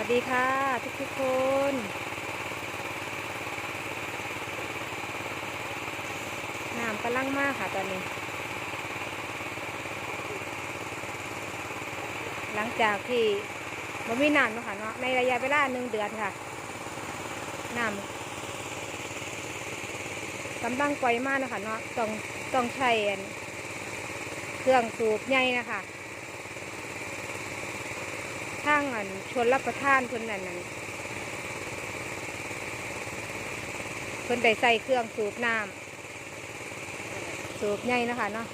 วัสดีค่ะ ทุกทุกๆคน น้ำกำลังมากค่ะตอนนี้ หลังจากที่มันมีน้ำนาะค่ะเนาะในระยะเวลาหนึ่งเดือนค่ะ น้ำกำลังปล่อยมากนะคะเนาะต้องต้องใช้เครื่องสูบใหญ่นะคะางอันชวนรับประทานเพิ่นนั่นนั่นเพิ่นได้ใส่เครื่องสูบน้ำสูบใหญ่นะคะเนาะ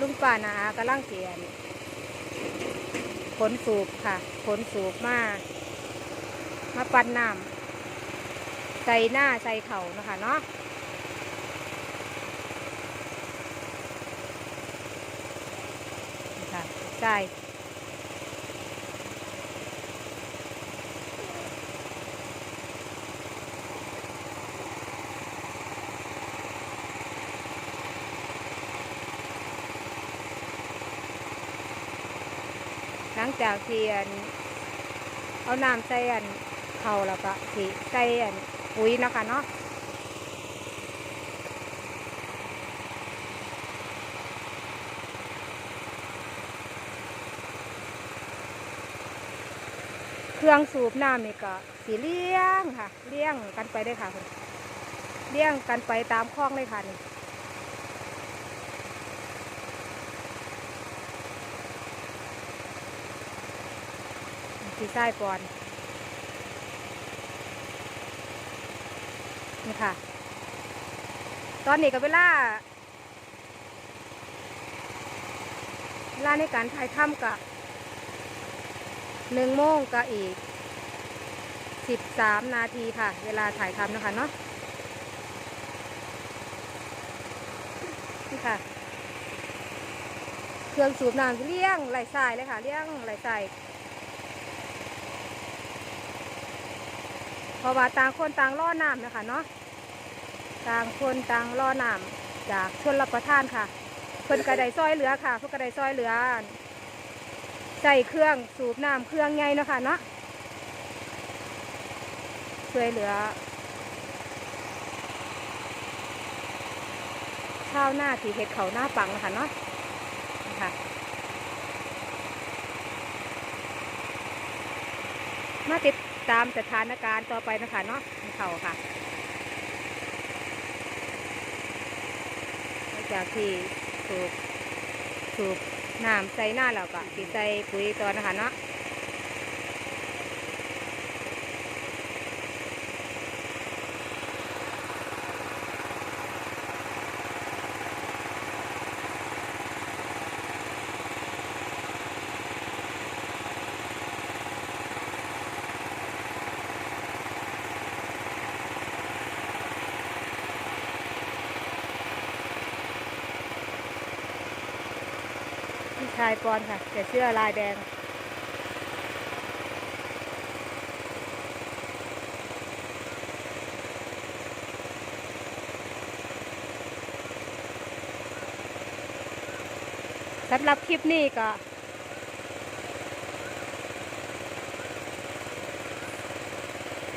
ลุงป่านาอากำลังเสียน ขนสูบค่ะ ขนสูบมา มาปั่นน้ำใส่หน้าใส่เข่านะคะเนาะค่ะใช่ ลังจากที่อันเอาน้ำใส่อันเข่าแล้วก็สิใส่อันปุ๋ยนะคะเนาะเครื่องสูบน้ำนี่ก็สีเลี้ยงค่ะ เลี้ยงกันไปได้ค่ะคุณเลี้ยงกันไปตามคลองเลยค่ะนี่ สีไส้ก่อน นี่ค่ะ ตอนนี้ก็เวลา เวลาในการถ่ายทำกับหนึ่งโมงก็อีกสิบสามนาทีค่ะ เวลาถ่ายทำนะคะเนาะนี่ค่ะ เครื่องสูบน้ำเลี้ยงไหลสายเลยค่ะเลี้ยงไหลสาย เพราะว่าต่างคนต่างล่อน้ำนะคะเนาะต่างคนต่างล่อน้ำจากชนรับประทานค่ะ เพิ่นกระไดซอยเหลือค่ะเพิ่นกระไดซอยเหลือใส่เครื่องสูบน้ำเครื่องไงเนาะค่ะเนาะช่วยเหลือข้าวหน้าที่เห็ดเขาหน้าปังนะคะเนาะนะค่ะมาติด ตามสถานการณ์ต่อไปนะคะเนาะเขาค่ะจากที่สูบสูบน้ำใส่หน้าแล้วก็สิใส่ปุ๋ยตัวนะคะเนาะ ชายปอนค่ะแต่เสื้อลายแดง สำหรับคลิปนี้ก็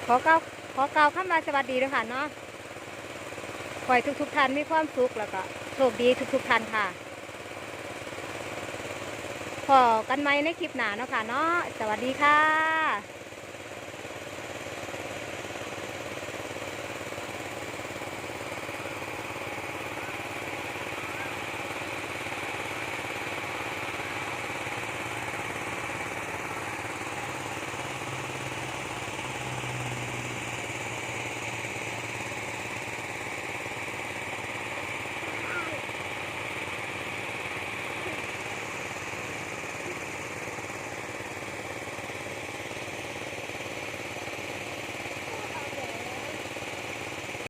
ขอกล่าวขอกล่าวคำว่าสวัสดีด้วยค่ะเนาะขอให้ทุกๆท่านมีความสุขแล้วก็โชคดีทุกๆท่านค่ะ พอกันไหมในคลิปหน้าเนาะค่ะเนาะสวัสดีค่ะ